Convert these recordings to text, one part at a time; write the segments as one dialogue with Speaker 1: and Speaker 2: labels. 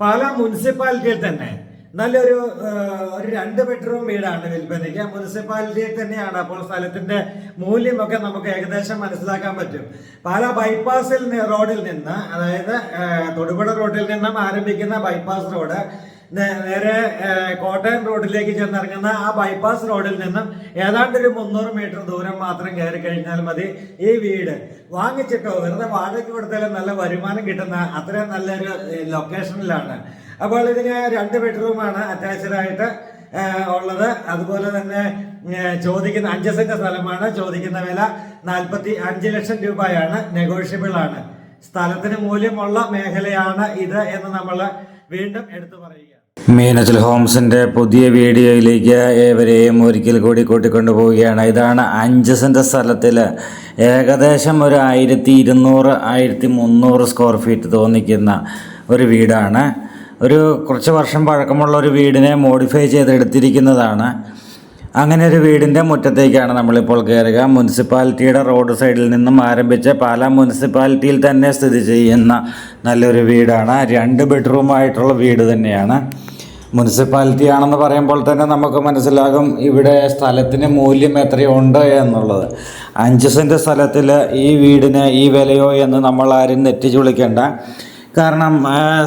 Speaker 1: പാല മുനിസിപ്പാലിറ്റിയിൽ തന്നെ. നല്ലൊരു ഒരു രണ്ട് ബെഡ്റൂം വീടാണ് വിൽപ്പനയ്ക്ക് മുനിസിപ്പാലിറ്റിയിൽ തന്നെയാണ് അപ്പോൾ സ്ഥലത്തിന്റെ മൂല്യമൊക്കെ നമുക്ക് ഏകദേശം മനസ്സിലാക്കാൻ പറ്റും. പാല ബൈപ്പാസിൽ റോഡിൽ നിന്ന് അതായത് തൊടുപുഴ റോഡിൽ നിന്നും ആരംഭിക്കുന്ന ബൈപ്പാസ് റോഡ് നേരെ കോട്ടയം റോഡിലേക്ക് ചെന്നിറങ്ങുന്ന ആ ബൈപ്പാസ് റോഡിൽ നിന്നും ഏതാണ്ട് ഒരു മുന്നൂറ് മീറ്റർ ദൂരം മാത്രം കയറി കഴിഞ്ഞാൽ മതി ഈ വീട്. വാങ്ങിച്ചിട്ടോ? വെറുതെ വാടകയ്ക്ക് കൊടുത്താലും നല്ല വരുമാനം കിട്ടുന്ന അത്രയും നല്ലൊരു ലൊക്കേഷനിലാണ് അപ്പോൾ ഇതിന് രണ്ട് ബെഡ്റൂമാണ് അറ്റാച്ച്ഡ് ആയിട്ട് ഉള്ളത്. അതുപോലെ തന്നെ ചോദിക്കുന്ന അഞ്ച് സെന്റ് സ്ഥലമാണ്. ചോദിക്കുന്ന വില നാൽപ്പത്തി അഞ്ച് ലക്ഷം രൂപയാണ്. നെഗോഷ്യബിൾ ആണ്. സ്ഥലത്തിന് മൂല്യമുള്ള മേഖലയാണ് ഇത് എന്ന് നമ്മൾ വീണ്ടും എടുത്തു പറയുക.
Speaker 2: മീനച്ചൽ ഹോംസിന്റെ പുതിയ വീഡിയോയിലേക്ക് ഏവരെയും ഒരിക്കൽ കൂടി കൂട്ടിക്കൊണ്ടു പോവുകയാണ് ഇതാണ് അഞ്ച് സെന്റ് സ്ഥലത്തിൽ ഏകദേശം ഒരു ആയിരത്തി ഇരുന്നൂറ് ആയിരത്തി മുന്നൂറ് സ്ക്വയർ ഫീറ്റ് തോന്നിക്കുന്ന ഒരു വീടാണ്. ഒരു കുറച്ച് വർഷം പഴക്കമുള്ള ഒരു വീടിനെ മോഡിഫൈ ചെയ്തെടുത്തിരിക്കുന്നതാണ്. അങ്ങനെ ഒരു വീടിന്റെ മുറ്റത്തേക്കാണ് നമ്മളിപ്പോൾ കയറുക മുനിസിപ്പാലിറ്റിയുടെ റോഡ് സൈഡിൽ നിന്നും ആരംഭിച്ച് പാലാ മുനിസിപ്പാലിറ്റിയിൽ തന്നെ സ്ഥിതി ചെയ്യുന്ന നല്ലൊരു വീടാണ്. രണ്ട് ബെഡ്റൂമായിട്ടുള്ള വീട് തന്നെയാണ്. മുനിസിപ്പാലിറ്റി ആണെന്ന് പറയുമ്പോൾ തന്നെ നമുക്ക് മനസ്സിലാകും ഇവിടെ സ്ഥലത്തിന് മൂല്യം എത്രയുണ്ട് എന്നുള്ളത്. അഞ്ച് സെന്റ് സ്ഥലത്തിൽ ഈ വീടിന് ഈ വിലയോ എന്ന് നമ്മൾ ആരും നെറ്റിച്ച് വിളിക്കേണ്ട കാരണം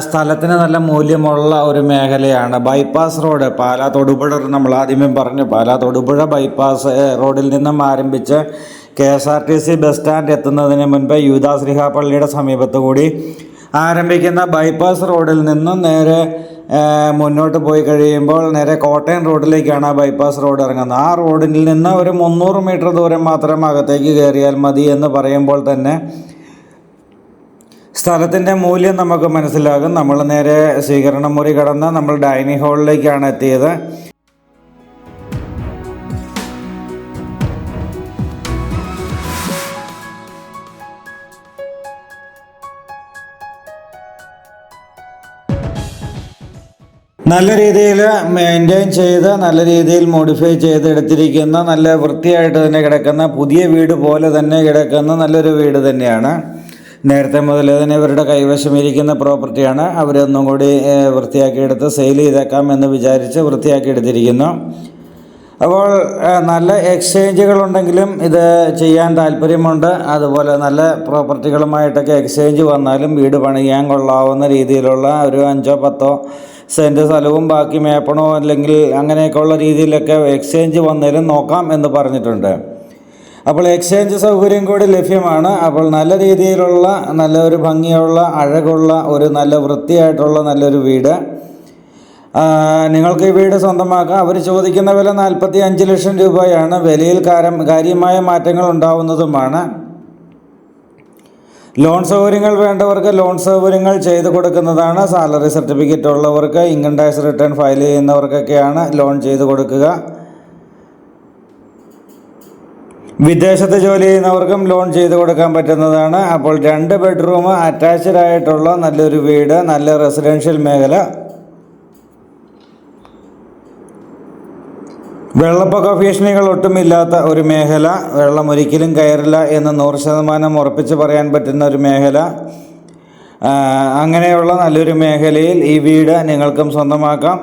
Speaker 2: സ്ഥലത്തിന് നല്ല മൂല്യമുള്ള ഒരു മേഖലയാണ്. ബൈപ്പാസ് റോഡ് പാലാ തൊടുപുഴ നമ്മൾ ആദ്യമേ പറഞ്ഞു. പാലാ തൊടുപുഴ ബൈപ്പാസ് റോഡിൽ നിന്നും ആരംഭിച്ച് K S R T C bus stand എത്തുന്നതിന് മുൻപ് യൂദാശ്രീഹാപ്പള്ളിയുടെ സമീപത്തുകൂടി സമീപത്ത് കൂടി ആരംഭിക്കുന്ന ബൈപ്പാസ് റോഡിൽ നിന്നും നേരെ മുന്നോട്ട് പോയി കഴിയുമ്പോൾ നേരെ കോട്ടയം റോഡിലേക്കാണ് ബൈപ്പാസ് റോഡ് ഇറങ്ങുന്നത്. ആ റോഡിൽ നിന്ന് ഒരു മുന്നൂറ് മീറ്റർ ദൂരം മാത്രം അകത്തേക്ക് കയറിയാൽ മതി എന്ന് പറയുമ്പോൾ തന്നെ സ്ഥലത്തിന്റെ മൂല്യം നമുക്ക് മനസ്സിലാകും. നമ്മൾ നേരെ സ്വീകരണ മുറി കടന്ന് നമ്മൾ ഡൈനിങ് ഹാളിലേക്കാണ് എത്തിയത്. നല്ല രീതിയിൽ മെയിന്റെയിൻ ചെയ്ത് നല്ല രീതിയിൽ മോഡിഫൈ ചെയ്ത് എടുത്തിരിക്കുന്ന നല്ല വൃത്തിയായിട്ട് തന്നെ കിടക്കുന്ന പുതിയ വീട് പോലെ തന്നെ കിടക്കുന്ന നല്ലൊരു വീട് തന്നെയാണ്. നേരത്തെ മുതൽ തന്നെ ഇവരുടെ കൈവശം ഇരിക്കുന്ന പ്രോപ്പർട്ടിയാണ് അവരൊന്നും കൂടി വൃത്തിയാക്കിയെടുത്ത് സെയിൽ ചെയ്തേക്കാം എന്ന് വിചാരിച്ച് വൃത്തിയാക്കി എടുത്തിരിക്കുന്നു അപ്പോൾ നല്ല എക്സ്ചേഞ്ചുകളുണ്ടെങ്കിലും ഇത് ചെയ്യാൻ താല്പര്യമുണ്ട്. അതുപോലെ നല്ല പ്രോപ്പർട്ടികളുമായിട്ടൊക്കെ എക്സ്ചേഞ്ച് വന്നാലും വീട് പണിയാൻ കൊള്ളാവുന്ന രീതിയിലുള്ള ഒരു അഞ്ചോ പത്തോ സെന്റ് സ്ഥലവും ബാക്കി മേപ്പണോ അല്ലെങ്കിൽ അങ്ങനെയൊക്കെയുള്ള രീതിയിലൊക്കെ എക്സ്ചേഞ്ച് വന്നാലും നോക്കാം എന്ന് പറഞ്ഞിട്ടുണ്ട്. അപ്പോൾ എക്സ്ചേഞ്ച് സൗകര്യം കൂടി ലഭ്യമാണ്. അപ്പോൾ നല്ല രീതിയിലുള്ള നല്ല ഒരു ഭംഗിയുള്ള അഴകുള്ള ഒരു നല്ല വൃത്തിയായിട്ടുള്ള നല്ലൊരു വീട്. നിങ്ങൾക്ക് ഈ വീട് സ്വന്തമാക്കാം. അവർ ചോദിക്കുന്ന വില നാൽപ്പത്തി അഞ്ച് ലക്ഷം രൂപയാണ്. വിലയിൽ കാരം കാര്യമായ മാറ്റങ്ങൾ ഉണ്ടാവുന്നതുമാണ്. ലോൺ സൗകര്യങ്ങൾ വേണ്ടവർക്ക് ലോൺ സൗകര്യങ്ങൾ ചെയ്തു കൊടുക്കുന്നതാണ്. സാലറി സർട്ടിഫിക്കറ്റ് ഉള്ളവർക്ക് ഇൻകം ടാക്സ് റിട്ടേൺ ഫയൽ ചെയ്യുന്നവർക്കൊക്കെയാണ് ലോൺ ചെയ്തു കൊടുക്കുക. വിദേശത്ത് ജോലി ചെയ്യുന്നവർക്കും ലോൺ ചെയ്തു കൊടുക്കാൻ പറ്റുന്നതാണ്. അപ്പോൾ രണ്ട് ബെഡ്റൂം അറ്റാച്ച്ഡ് ആയിട്ടുള്ള നല്ലൊരു വീട് നല്ല റെസിഡൻഷ്യൽ മേഖല. വെള്ളപ്പൊക്ക ഭീഷണികൾ ഒട്ടുമില്ലാത്ത ഒരു മേഖല വെള്ളം ഒരിക്കലും കയറില്ല എന്ന് നൂറ് ശതമാനം ഉറപ്പിച്ച് പറയാൻ പറ്റുന്ന ഒരു മേഖല. അങ്ങനെയുള്ള നല്ലൊരു മേഖലയിൽ ഈ വീട് നിങ്ങൾക്കും സ്വന്തമാക്കാം.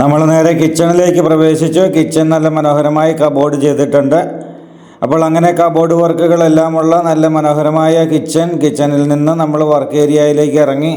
Speaker 2: നമ്മൾ നേരെ കിച്ചണിലേക്ക് പ്രവേശിച്ചു. കിച്ചൺ നല്ല മനോഹരമായി കബോർഡ് ചെയ്തിട്ടുണ്ട്. അപ്പോൾ അങ്ങനെ കബോർഡ് വർക്കുകളെല്ലാമുള്ള നല്ല മനോഹരമായ കിച്ചൺ കിച്ചണിൽ നിന്ന് നമ്മൾ വർക്ക് ഏരിയയിലേക്ക് ഇറങ്ങി.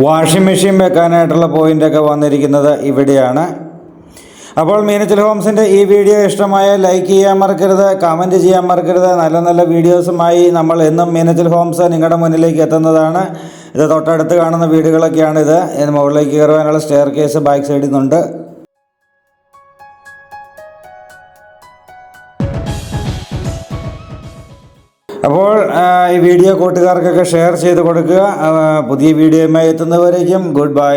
Speaker 2: വാഷിംഗ് മെഷീൻ വെക്കാനായിട്ടുള്ള പോയിന്റൊക്കെ വന്നിരിക്കുന്നത് ഇവിടെയാണ്. അപ്പോൾ മീനച്ചൽ ഹോംസിന്റെ ഈ വീഡിയോ ഇഷ്ടമായ ലൈക്ക് ചെയ്യാൻ മറക്കരുത് കമന്റ് ചെയ്യാൻ മറക്കരുത്. നല്ല നല്ല വീഡിയോസുമായി നമ്മൾ എന്നും മീനച്ചൽ ഹോംസ് നിങ്ങളുടെ മുന്നിലേക്ക് എത്തുന്നതാണ്. ഇത് തൊട്ടടുത്ത് കാണുന്ന വീടുകളൊക്കെയാണിത്. ഇതിന് മുകളിലേക്ക് കയറുവാനുള്ള സ്റ്റെയർ കേസ് ബാക്ക് സൈഡിൽ നിന്നുണ്ട്. അപ്പോൾ ഈ വീഡിയോ കൂട്ടുകാർക്കൊക്കെ ഷെയർ ചെയ്ത് കൊടുക്കുക. പുതിയ വീഡിയോയുമായി എത്തുന്നവരേക്കും ഗുഡ് ബൈ.